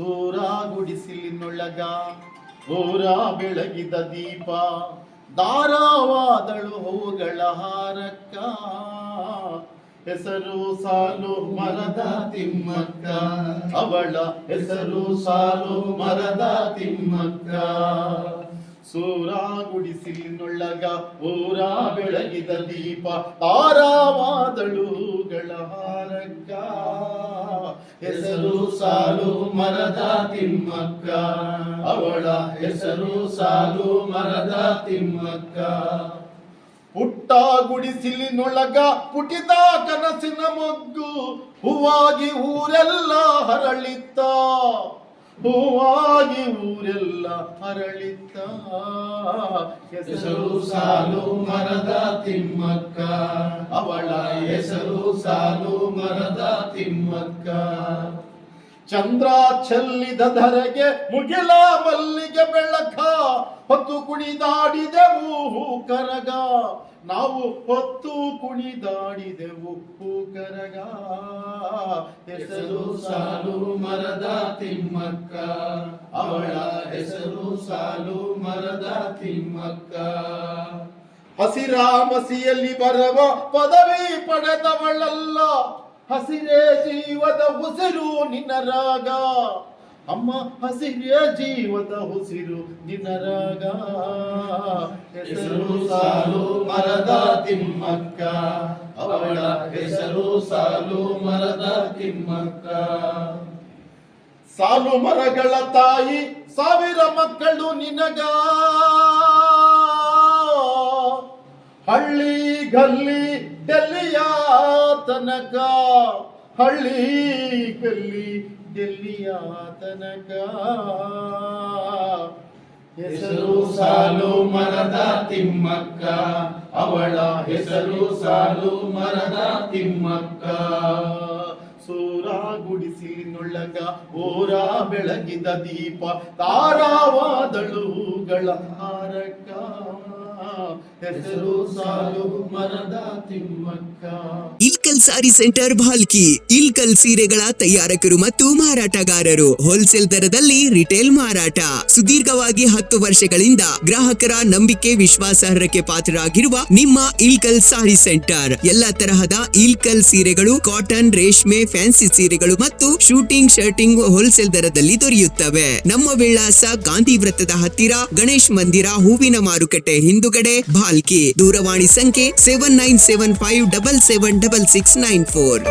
ಸೂರ ಗುಡಿಸಿಲಿನೊಳಗ ಊರ ಬೆಳಗಿದ ದೀಪ ದಾರಾವಾದಳು ಹೂಗಳ ಹಾರಕ್ಕ. ಹೆಸರು ಸಾಲು ಮರದ ತಿಮ್ಮಕ್ಕ. ಅವಳ ಹೆಸರು ಸಾಲು ಮರದ ತಿಮ್ಮಕ್ಕ. ಸೂರ ಗುಡಿಸಿಲಿನೊಳಗ ಊರ ಬೆಳಗಿದ ದೀಪ ತಾರಾವಾದಳುಗಳ ಹಾರಕ್ಕ. ಹೆಸರು ಸಾಲು ಮರದ ತಿಮ್ಮಕ್ಕ. ಅವಳ ಹೆಸರು ಸಾಲು ಮರದ ತಿಮ್ಮಕ್ಕ. ಪುಟ್ಟ ಗುಡಿಸಿಲಿನೊಳಗ ಪುಟಿದ ಕನಸಿನ ಮೊಗ್ಗು ಹೂವಾಗಿ ಊರೆಲ್ಲ ಹರಳಿತ್ತ. ಹೂವಾಗಿ ಊರೆಲ್ಲ ಹರಳಿತ್ತ. ಹೆಸರು ಸಾಲು ಮರದ ತಿಮ್ಮಕ್ಕ. ಅವಳ ಹೆಸರು ಸಾಲು ಮರದ ತಿಮ್ಮಕ್ಕ. ಚಂದ್ರ ಚೆಲ್ಲಿದ ಧರೆಗೆ ಮುಗಿಲ ಮಲ್ಲಿಗೆ ಬೆಳಕ. ಹೊತ್ತು ಕುಣಿದಾಡಿದೆವು ಹೂ ಕರಗ. ನಾವು ಹೊತ್ತು ಕುಣಿದಾಡಿದೆವು ಹೂ ಕರಗ. ಹೆಸರು ಸಾಲು ಮರದ ತಿಮ್ಮಕ್ಕ. ಅವಳ ಹೆಸರು ಸಾಲು ಮರದ ತಿಮ್ಮಕ್ಕ. ಹಸಿರಾಮಸಿಯಲ್ಲಿ ಬರವ ಪದವಿ ಪಡೆದವಳಲ್ಲ. ಹಸಿರೇ ಜೀವದ ಉಸಿರು ನಿನ್ನ ರಾಗ. ಅಮ್ಮ ಹಸಿರೇ ಜೀವದ ಉಸಿರು ನಿನ್ನ ರಾಗ. ಹೆಸರು ಸಾಲು ಮರದ ತಿಮ್ಮಕ್ಕ. ಅವಳ ಹೆಸರು ಸಾಲು ಮರದ ತಿಮ್ಮಕ್ಕ. ಸಾಲು ಮರಗಳ ತಾಯಿ ಸಾವಿರ ಮಕ್ಕಳು ನಿನಗ. ಹಳ್ಳಿ ಗಲ್ಲಿ ಡೆಲ್ಲಿಯ ತನಕ. ಹಳ್ಳಿ ಗಲ್ಲಿ ಡೆಲ್ಲಿಯ ತನಕ. ಹೆಸರು ಸಾಲು ಮರದ ತಿಮ್ಮಕ್ಕ. ಅವಳ ಹೆಸರು ಸಾಲು ಮರದ ತಿಮ್ಮಕ್ಕ. ಸೂರ ನುಳ್ಳಗ, ಓರ ಬೆಳಗಿದ ದೀಪ. ತಾರಾವಾದಳುಗಳ ಹಾರಕ ಹೆಸರು ಸಾಲು ಮರದ ತಿಮ್ಮಕ್ಕ ಸಾರಿ ಸೆಂಟರ್ ಭಾಲ್ಕಿ ಇಲ್ಕಲ್ ಸೀರೆಗಳ ತಯಾರಕರು ಮತ್ತು ಮಾರಾಟಗಾರರು. ಹೋಲ್ಸೇಲ್ ದರದಲ್ಲಿ ರಿಟೇಲ್ ಮಾರಾಟ. ಸುದೀರ್ಘವಾಗಿ ಹತ್ತು ವರ್ಷಗಳಿಂದ ಗ್ರಾಹಕರ ನಂಬಿಕೆ ವಿಶ್ವಾಸಾರ್ಹಕ್ಕೆ ಪಾತ್ರರಾಗಿರುವ ನಿಮ್ಮ ಇಲ್ಕಲ್ ಸಾರಿ ಸೆಂಟರ್. ಎಲ್ಲಾ ತರಹದ ಇಲ್ಕಲ್ ಸೀರೆಗಳು, ಕಾಟನ್, ರೇಷ್ಮೆ, ಫ್ಯಾನ್ಸಿ ಸೀರೆಗಳು ಮತ್ತು ಶೂಟಿಂಗ್, ಶರ್ಟಿಂಗ್ ಹೋಲ್ಸೇಲ್ ದರದಲ್ಲಿ ದೊರೆಯುತ್ತವೆ. ನಮ್ಮ ವಿಳಾಸ ಗಾಂಧಿ ವೃತ್ತದ ಹತ್ತಿರ ಗಣೇಶ್ ಮಂದಿರ ಹೂವಿನ ಮಾರುಕಟ್ಟೆ ಹಿಂದುಗಡೆ ಭಾಲ್ಕಿ ದೂರವಾಣಿ ಸಂಖ್ಯೆ seven nine seven five double seven double six nine four